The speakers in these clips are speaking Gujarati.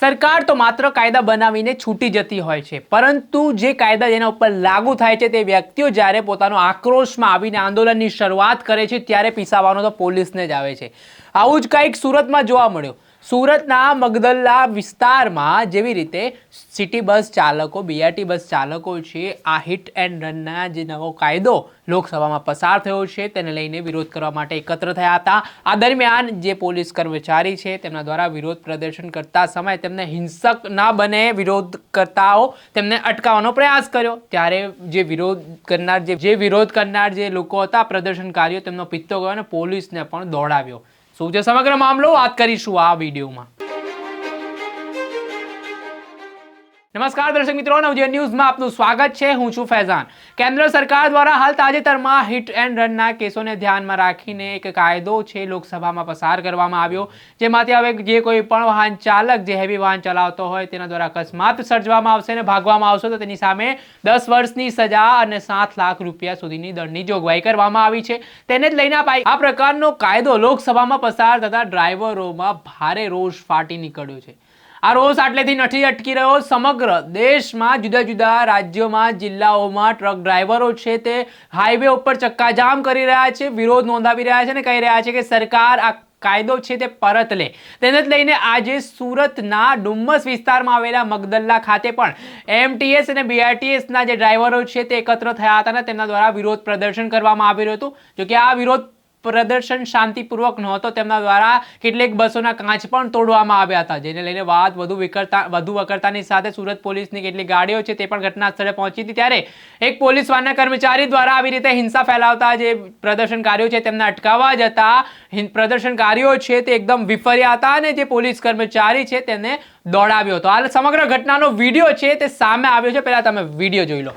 સરકાર તો માત્ર કાયદા બનાવીને છૂટી જતી હોય છે, પરંતુ જે કાયદા જેના ઉપર લાગુ થાય છે તે વ્યક્તિઓ જ્યારે પોતાનો આક્રોશમાં આવીને આંદોલનની શરૂઆત કરે છે, ત્યારે પીસાવાનો તો પોલીસને જ આવે છે. આવું જ કંઈક સુરતમાં જોવા મળ્યું. સુરતના મગદલ્લા વિસ્તારમાં જેવી રીતે સિટી બસ ચાલકો બીઆરટી બસ ચાલકો છે, આ હિટ એન્ડ રનના જે નવો કાયદો લોકસભામાં પસાર થયો છે, તેને લઈને વિરોધ કરવા માટે એકત્ર થયા હતા. આ દરમિયાન જે પોલીસ કર્મચારી છે, તેમના દ્વારા વિરોધ પ્રદર્શન કરતા સમયે તેમને હિંસક ના બને વિરોધ કરતાઓ તેમને અટકાવવાનો પ્રયાસ કર્યો. ત્યારે જે વિરોધ કરનાર જે વિરોધ કરનાર જે લોકો હતા, પ્રદર્શનકારીઓ તેમનો પિત્તો ગયો અને પોલીસને પણ દોડાવ્યો. શું છે સમગ્ર મામલો? વાત કરીશું આ વિડીયોમાં. નમસ્કાર દર્શક મિત્રો, નવજીવન ન્યૂઝમાં આપનું સ્વાગત છે. હું છું ફૈઝાન. કેન્દ્ર સરકાર દ્વારા હાલ તાજેતરમાં હિટ એન્ડ રનના કેસોને ધ્યાનમાં રાખીને એક કાયદો છે લોકસભામાં પસાર કરવામાં આવ્યો. જેમાંથી હવે જે કોઈ પણ વાહન ચાલક જે હેવી વાહન ચલાવતો હોય તેના દ્વારા અકસ્માત સર્જવામાં આવશે અને ભાગવામાં આવશે. તો તેની સામે દસ વર્ષની સજા અને સાત લાખ રૂપિયા સુધીની દંડની જોગવાઈ કરવામાં આવી છે. તેને જ લઈને આ પ્રકારનો કાયદો લોકસભામાં પસાર થતા ડ્રાઈવરોમાં ભારે રોષ ફાટી નીકળ્યો છે. આ રોષ આટલેથી નથી અટકી રહ્યો. સમગ્ર દેશમાં જુદા જુદા રાજ્યોમાં, જિલ્લાઓમાં ટ્રક ડ્રાઈવરો છે તે હાઈવે ઉપર ચક્કાજામ કરી રહ્યા છે, વિરોધ નોંધાવી રહ્યા છે અને કહી રહ્યા છે કે સરકાર આ કાયદો છે તે પરત લે. તેને જ લઈને આજે સુરતના ડુમ્મસ વિસ્તારમાં આવેલા મગદલ્લા ખાતે પણ એમટીએસ અને બીઆરટીએસના જે ડ્રાઈવરો છે તે એકત્ર થયા હતા અને તેમના દ્વારા વિરોધ પ્રદર્શન કરવામાં આવી રહ્યું હતું. જો કે આ વિરોધ પ્રદર્શન શાંતિપૂર્વક નહોતો તેમના દ્વારા કેટલીક બસોના કાચ પણ તોડવામાં આવ્યા હતા, જેને લઈને વાત વધુ વિકરતા વધુ વકરતાની સાથે સુરત પોલીસની કેટલીક ગાડીઓ છે તે પણ ઘટના સ્થળે પહોંચી હતી. ત્યારે એક પોલીસ વાનના કર્મચારી દ્વારા આવી રીતે હિંસા ફેલાવતા જે પ્રદર્શનકારીઓ છે તેમને અટકાવવા જતા પ્રદર્શનકારીઓ છે તે એકદમ વિફર્યા હતા અને જે પોલીસ કર્મચારી છે તેને દોડાવ્યો હતો. હાલ સમગ્ર ઘટનાનો વીડિયો છે તે સામે આવ્યો છે. પહેલાં તમે વીડિયો જોઈ લો.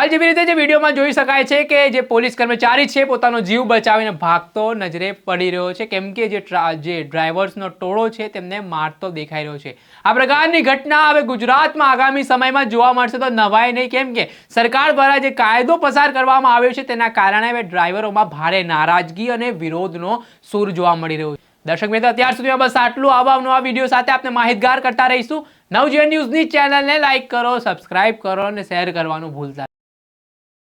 હાલ જેવી રીતે જે વિડીયોમાં જોઈ શકાય છે કે જે પોલીસ કર્મચારી છે, પોતાનો જીવ બચાવીને ભાગતો નજરે પડી રહ્યો છે. કેમ કે જે જે ડ્રાઈવર્સનો ટોળો છે, તેમને મારતો દેખાઈ રહ્યો છે. આ પ્રકારની ઘટના હવે ગુજરાતમાં આગામી સમયમાં જોવા મળશે તો નવાય નહીં. કેમ કે સરકાર દ્વારા જે કાયદો પસાર કરવામાં આવ્યો છે, તેના કારણે હવે ડ્રાઈવરોમાં ભારે નારાજગી અને વિરોધનો સૂર જોવા મળી રહ્યો છે. દર્શક મિત્રો, અત્યાર સુધીમાં બસ આટલું. આવા નવા વીડિયો સાથે આપણે માહિતગાર કરતા રહીશું. નવજીવન ન્યૂઝની ચેનલને લાઇક કરો, સબસ્ક્રાઇબ કરો અને શેર કરવાનું ભૂલતા.